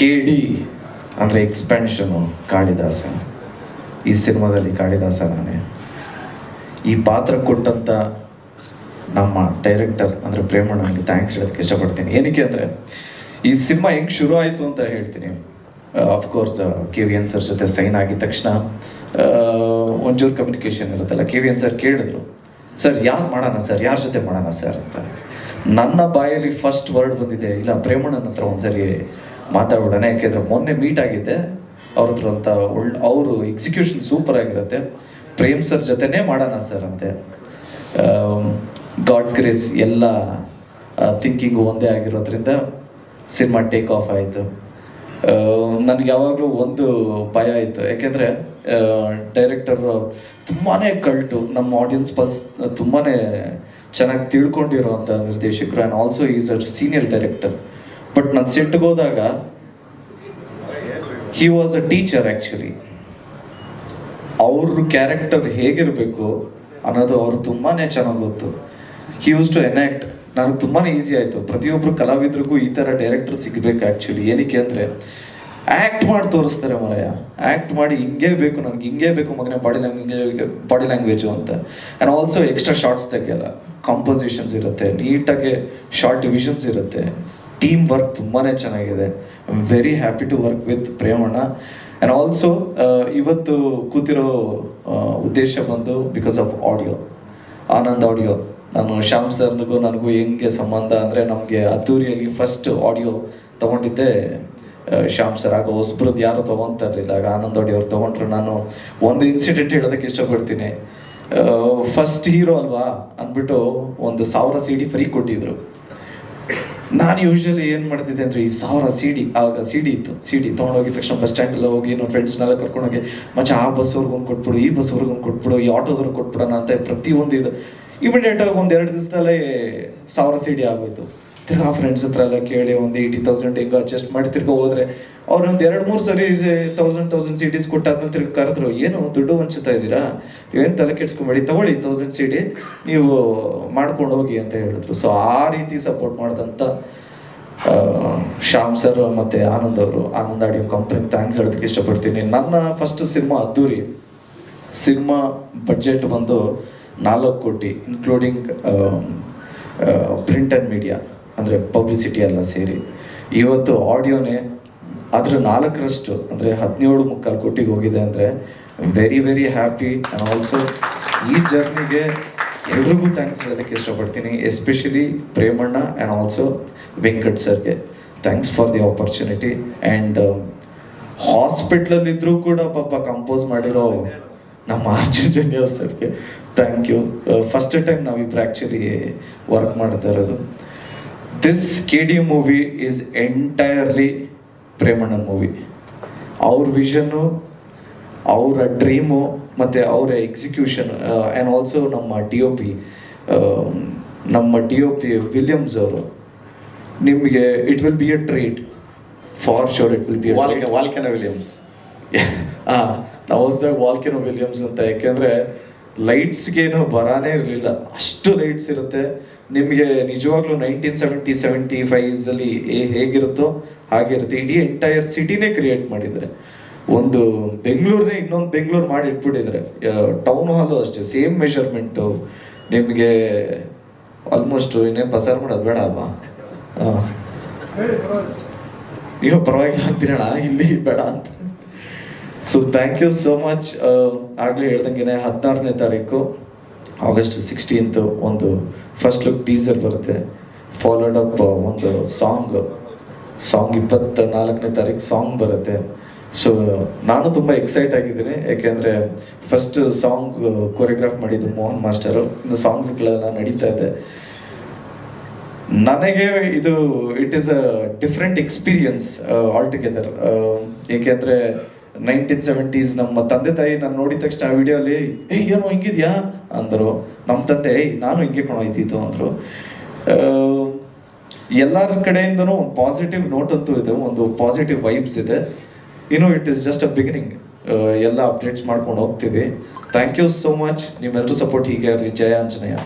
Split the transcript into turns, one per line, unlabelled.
K D ಅಂದರೆ ಎಕ್ಸ್ಪ್ಯಾನ್ಷನು ಕಾಳಿದಾಸ ಈ ಸಿನಿಮಾದಲ್ಲಿ ಕಾಳಿದಾಸ ನಾನೇ ಈ ಪಾತ್ರ ಕೊಟ್ಟಂಥ ನಮ್ಮ ಡೈರೆಕ್ಟರ್ ಅಂದರೆ ಪ್ರೇಮಣ್ಣನಿಗೆ ಥ್ಯಾಂಕ್ಸ್ ಹೇಳೋದಕ್ಕೆ ಇಷ್ಟಪಡ್ತೀನಿ. ಏನಕ್ಕೆ ಅಂದರೆ, ಈ ಸಿನಿಮಾ ಹೆಂಗೆ ಶುರು ಆಯಿತು ಅಂತ ಹೇಳ್ತೀನಿ. Of course K V N sir ಜೊತೆ ಸೈನ್ ಆಗಿದ ತಕ್ಷಣ ಒಂಚೂರು ಕಮ್ಯುನಿಕೇಷನ್ ಇರುತ್ತಲ್ಲ ಕೆ ವಿ ಎನ್ ಸರ್ ಕೇಳಿದ್ರು ಸರ್ ಯಾರು ಮಾಡೋಣ ಸರ್ ಯಾರ ಜೊತೆ ಮಾಡೋಣ ಸರ್ ಅಂತ. ನನ್ನ ಬಾಯಲ್ಲಿ ಫಸ್ಟ್ ವರ್ಡ್ ಬಂದಿದೆ, ಇಲ್ಲ, ಪ್ರೇಮಣ್ಣನ ಹತ್ರ ಒಂದ್ಸರಿ ಮಾತಾಡ್ಬಿಡೋಣ. ಯಾಕೆಂದ್ರೆ ಮೊನ್ನೆ ಮೀಟ್ ಆಗಿದ್ದೆ. ಅವ್ರ ಹತ್ರ ಅಂತ ಒಳ್ಳೆ ಅವರು ಎಕ್ಸಿಕ್ಯೂಷನ್ ಸೂಪರ್ ಆಗಿರುತ್ತೆ. ಪ್ರೇಮ್ ಸರ್ ಜೊತೆನೇ ಮಾಡೋಣ ಸರ್ ಅಂತೆ. ಗಾಡ್ಸ್ ಗ್ರೇಸ್ ಎಲ್ಲ ಥಿಂಕಿಂಗ್ ಒಂದೇ ಆಗಿರೋದ್ರಿಂದ ಸಿನಿಮಾ ಟೇಕ್ ಆಫ್ ಆಯಿತು. ನನಗೆ ಯಾವಾಗಲೂ ಒಂದು ಭಯ ಇತ್ತು. ಯಾಕೆಂದರೆ ಡೈರೆಕ್ಟರ್ ತುಂಬಾ ಕಲ್ಟು ನಮ್ಮ ಆಡಿಯನ್ಸ್ ಪಲ್ಸ್ ತುಂಬಾ ಚೆನ್ನಾಗಿ ತಿಳ್ಕೊಂಡಿರೋ ತಿಳ್ಕೊಂಡಿರೋವಂಥ ನಿರ್ದೇಶಕರು and also is a senior director but ನಾನು ಸೆಟ್ಗೆ ಹೋದಾಗ he was a teacher actually ಅವ್ರ ಕ್ಯಾರೆಕ್ಟರ್ ಹೇಗಿರಬೇಕು ಅನ್ನೋದು ಅವ್ರು ತುಂಬಾ ಚೆನ್ನಾಗಿ ಗೊತ್ತು. ಹಿ ಯೂಸ್ ಟು ಎನಾಕ್ಟ್ ನನಗೆ ತುಂಬಾ ಈಸಿ ಆಯಿತು. ಪ್ರತಿಯೊಬ್ಬರು ಕಲಾವಿದ್ರಿಗೂ ಈ ಥರ ಡೈರೆಕ್ಟರ್ ಸಿಗಬೇಕು ಆ್ಯಕ್ಚುಲಿ ಏನಕ್ಕೆ ಅಂದರೆ ಆ್ಯಕ್ಟ್ ಮಾಡಿ ತೋರಿಸ್ತಾರೆ ಮರಯ್ಯ. ಆ್ಯಕ್ಟ್ ಮಾಡಿ ಹಿಂಗೆ ಬೇಕು, ನನಗೆ ಹಿಂಗೆ ಬೇಕು, ಮಗನೇ ಬಾಡಿ ಲ್ಯಾಂಗ್ವೇಜ್ ಬಾಡಿ ಲ್ಯಾಂಗ್ವೇಜು ಅಂತ. ಆ್ಯಂಡ್ ಆಲ್ಸೋ ಎಕ್ಸ್ಟ್ರಾ ಶಾರ್ಟ್ಸ್ ತೆಗೆಯಲ್ಲ. ಕಾಂಪೋಸಿಷನ್ಸ್ ಇರುತ್ತೆ, ನೀಟಾಗಿ ಶಾರ್ಟ್ ಡಿವಿಷನ್ಸ್ ಇರುತ್ತೆ. ಟೀಮ್ ವರ್ಕ್ ತುಂಬಾ ಚೆನ್ನಾಗಿದೆ. I very happy to work with Premanna and also ಇವತ್ತು ಕೂತಿರೋ ಉದ್ದೇಶ ಬಂದು because of audio Anand audio ನಾನು ಶ್ಯಾಮ್ ಸರ್ನಿಗೂ ನನಗೂ ಹೆಂಗೆ ಸಂಬಂಧ ಅಂದರೆ ನಮಗೆ ಅದ್ದೂರಿಯಲ್ಲಿ ಫಸ್ಟ್ ಆಡಿಯೋ ತೊಗೊಂಡಿದ್ದೆ ಆ, ಶ್ಯಾಮ್ ಸರ್. ಆಗ ಹೊಸಬ್ರದ್ದು ಯಾರು ತೊಗೊತಾ ಇರಲಿಲ್ಲ. ಆಗ ಆನಂದ್ ಅವ್ರು ತೊಗೊಂಡ್ರು. ನಾನು ಒಂದು ಇನ್ಸಿಡೆಂಟ್ ಹೇಳೋದಕ್ಕೆ ಇಷ್ಟಪಡ್ತೀನಿ. ಫಸ್ಟ್ ಹೀರೋ ಅಲ್ವಾ? ಅಂದ್ಬಿಟ್ಟು ಒಂದು ಸಾವಿರ ಸಿ ಡಿ ಫ್ರೀ ಕೊಟ್ಟಿದ್ರು. ನಾನು ಯೂಶಲಿ ಏನು ಮಾಡ್ತಿದ್ದೆ ಅಂದರೆ ಈ ಸಾವಿರ ಸಿ ಡಿ ಆಗ ಸಿ ಡಿ ಇತ್ತು. ಸಿ ಡಿ ತೊಗೊಂಡೋಗಿದ ತಕ್ಷಣ ಬಸ್ ಸ್ಟ್ಯಾಂಡಲ್ಲಿ ಹೋಗಿ ನಮ್ಮ ಫ್ರೆಂಡ್ಸ್ನೆಲ್ಲ ಕರ್ಕೊಂಡೋಗಿ ಮಚ್ಚ, ಆ ಬಸ್ ಅವ್ರಿಗೊಂದು ಕೊಟ್ಬಿಡು, ಈ ಬಸ್ ಒಂದು ಕೊಟ್ಬಿಡು, ಈ ಆಟೋದವ್ರಿಗೆ ಕೊಟ್ಬಿಡೋಣ ಅಂತ ಪ್ರತಿಯೊಂದು ಇದು. ಇಮಿಡಿಯೇಟ್ ಆಗಿ ಒಂದು ಎರಡು ದಿವಸದಲ್ಲೇ ಸಾವಿರ ಸಿ ಡಿ ಆಗೋಯ್ತು. ತಿರ್ಗಾ ಫ್ರೆಂಡ್ಸ್ ಹತ್ರ ಎಲ್ಲ ಕೇಳಿ ಒಂದು ಏಯ್ಟಿ ತೌಸಂಡ್ ಹೆಂಗೆ ಅಡ್ಜಸ್ಟ್ ಮಾಡಿ ತಿರ್ಗಾ ಹೋದ್ರೆ ಅವ್ರು ಒಂದು ಎರಡು ಮೂರು ಸರಿ ತೌಸಂಡ್ ತೌಸಂಡ್ ಸಿ ಡಿಸ್ ಕೊಟ್ಟಾದ್ಮೇಲೆ ತಿರ್ಗಿ ಕರೆದ್ರು, ಏನು ದುಡ್ಡು ಹಂಚುತ್ತಾ ಇದ್ದೀರಾ? ಏನು ತಲೆ ಕೆಡ್ಸ್ಕೊಂಬೇಡಿ, ತಗೊಳ್ಳಿ ತೌಸಂಡ್ ಸಿ ಡಿ ನೀವು ಮಾಡ್ಕೊಂಡು ಹೋಗಿ ಅಂತ ಹೇಳಿದ್ರು. ಸೊ ಆ ರೀತಿ ಸಪೋರ್ಟ್ ಮಾಡಿದಂಥ ಶ್ಯಾಮ್ ಸರ್ ಮತ್ತೆ ಆನಂದ್ ಅವರು, ಆನಂದ್ ಆಡಿಯೋ ಕಂಪ್ನಿಗೆ ಥ್ಯಾಂಕ್ಸ್ ಹೇಳೋದಕ್ಕೆ ಇಷ್ಟಪಡ್ತೀನಿ. ನನ್ನ first cinema Addhuri. Cinema budget ಬಂದು ನಾಲ್ಕು ಕೋಟಿ ಇನ್ಕ್ಲೂಡಿಂಗ್ ಪ್ರಿಂಟ್ ಆ್ಯಂಡ್ ಮೀಡಿಯಾ ಅಂದರೆ ಪಬ್ಲಿಸಿಟಿ ಎಲ್ಲ ಸೇರಿ. ಇವತ್ತು ಆಡಿಯೋನೇ ಅದರ ನಾಲ್ಕರಷ್ಟು ಅಂದರೆ ಹದಿನೇಳು ಮುಕ್ಕಾಲು ಕೋಟಿಗೆ ಹೋಗಿದೆ ಅಂದರೆ very very happy and also ಈ ಜರ್ನಿಗೆ ಎಲ್ರಿಗೂ ಥ್ಯಾಂಕ್ಸ್ ಹೇಳೋದಕ್ಕೆ ಇಷ್ಟಪಡ್ತೀನಿ. Especially Premanna and also Venkat ಸರ್ಗೆ thanks for the opportunity and ಹಾಸ್ಪಿಟ್ಲಲ್ಲಿದ್ದರೂ ಕೂಡ ಪಾಪ ಕಂಪೋಸ್ ಮಾಡಿರೋ ನಮ್ಮ ಆರ್ಜುನ್ ಸರ್ಗೆ ಥ್ಯಾಂಕ್ ಯು ಫಸ್ಟ್ ಟೈಮ್ ನಾವಿಬ್ರು ಆ್ಯಕ್ಚುಲಿ ವರ್ಕ್ ಮಾಡ್ತಾ ಇರೋದು. This K D movie is entirely ಪ್ರೇಮಣ್ಣನ movie ಅವ್ರ ವಿಷನ್ನು ಅವರ ಡ್ರೀಮು ಮತ್ತು ಅವರ ಎಕ್ಸಿಕ್ಯೂಷನ್ ಆ್ಯಂಡ್ ಆಲ್ಸೋ ನಮ್ಮ ಡಿ ಒ ಪಿ ನಮ್ಮ ಡಿ ಒ ಪಿ ವಿಲಿಯಮ್ಸ್ ಅವರು ನಿಮಗೆ it will be a treat for sure it will be
ವಾಲ್ಕೆ ವಾಲ್ಕೆನ ವಿಲಿಯಮ್ಸ್
ಹಾಂ ನಾವು ಹೊಸ್ದಾಗ ವಾಲ್ಕೆನ ವಿಲಿಯಮ್ಸ್ ಅಂತ ಯಾಕೆಂದರೆ ಲೈಟ್ಸ್ಗೇನು ಬರಾನೇ ಇರಲಿಲ್ಲ. ಅಷ್ಟು ಲೈಟ್ಸ್ ಇರುತ್ತೆ. ನಿಮಗೆ ನಿಜವಾಗ್ಲೂ ನೈನ್ಟೀನ್ ಸೆವೆಂಟಿ ಸೆವೆಂಟಿ ಫೈವ್ಸ್ ಅಲ್ಲಿ ಹೇ- ಹೇಗಿರುತ್ತೋ ಹಾಗೆ ಇರುತ್ತೆ ಇಡೀ ಎಂಟೈರ್ ಸಿಟಿನೇ ಕ್ರಿಯೇಟ್ ಮಾಡಿದ್ದಾರೆ. ಒಂದು ಬೆಂಗಳೂರನ್ನೇ ಇನ್ನೊಂದು ಬೆಂಗಳೂರು ಮಾಡಿ ಇಟ್ಬಿಟ್ಟಿದ್ದಾರೆ. ಟೌನ್ ಹಾಲು ಅಷ್ಟೇ ಸೇಮ್ ಮೆಷರ್ಮೆಂಟು ನಿಮಗೆ ಆಲ್ಮೋಸ್ಟ್ ಇನ್ನೇನು ಪಸಾರ ಮಾಡೋದು ಬೇಡ ಅಮ್ಮ. ನೀವು ಪರವಾಗಿಲ್ಲ ಅಂತೀರಣ ಇಲ್ಲಿ ಬೇಡ ಅಂತ. So thank you so much ಆಗಲೇ ಹೇಳ್ದಂಗೆ ಹದಿನಾರನೇ ತಾರೀಕು. ಆಗಸ್ಟ್ ಸಿಕ್ಸ್ಟೀನ್ತ್ ಒಂದು ಫಸ್ಟ್ ಲುಕ್ ಟೀಸರ್ ಬರುತ್ತೆ. ಫಾಲೋಡ್ ಅಪ್ ಒಂದು ಸಾಂಗ್ ಸಾಂಗ್ ಇಪ್ಪತ್ತ ನಾಲ್ಕನೇ ತಾರೀಕು ಸಾಂಗ್ ಬರುತ್ತೆ. ಸೊ ನಾನು ತುಂಬ ಎಕ್ಸೈಟ್ ಆಗಿದ್ದೀನಿ. ಯಾಕೆಂದರೆ ಫಸ್ಟ್ ಸಾಂಗ್ ಕೊರಿಯೋಗ್ರಾಫ್ ಮಾಡಿದ್ದು ಮೋಹನ್ ಮಾಸ್ಟರು. ಇನ್ನು ಸಾಂಗ್ಸ್ಗಳೆಲ್ಲ ನಡೀತಾ ಇದೆ. ನನಗೆ ಇದು it is a different experience all together ಏಕೆಂದರೆ ನೈನ್ಟೀನ್ ಸೆವೆಂಟೀಸ್ ನಮ್ಮ ತಂದೆ ತಾಯಿ ನಾನು ನೋಡಿದ ತಕ್ಷಣ ಆ ವಿಡಿಯೋಲಿ ಏನು ಏನೋ ಹಿಂಗಿದ್ಯಾ? ಅಂದರು. ನಮ್ಮ ತಂದೆ, ನಾನು ಹಿಂಗೆ ಕೊಣೋಯ್ತಿತ್ತು ಅಂದರು. ಎಲ್ಲರ ಕಡೆಯಿಂದನೂ ಒಂದು ಪಾಸಿಟಿವ್ ನೋಟ್ ಅಂತೂ ಇದೆ, ಒಂದು ಪಾಸಿಟಿವ್ ವೈಬ್ಸ್ ಇದೆ. ಇನ್ನು it is just a beginning ಎಲ್ಲ ಅಪ್ಡೇಟ್ಸ್ ಮಾಡ್ಕೊಂಡು ಹೋಗ್ತೀವಿ. ಥ್ಯಾಂಕ್ ಯು ಸೋ ಮಚ್ ನಿಮ್ಮೆಲ್ಲರೂ ಸಪೋರ್ಟ್ ಹೀಗೆ ರೀ, ಜಯ ಆಂಜನೇಯ.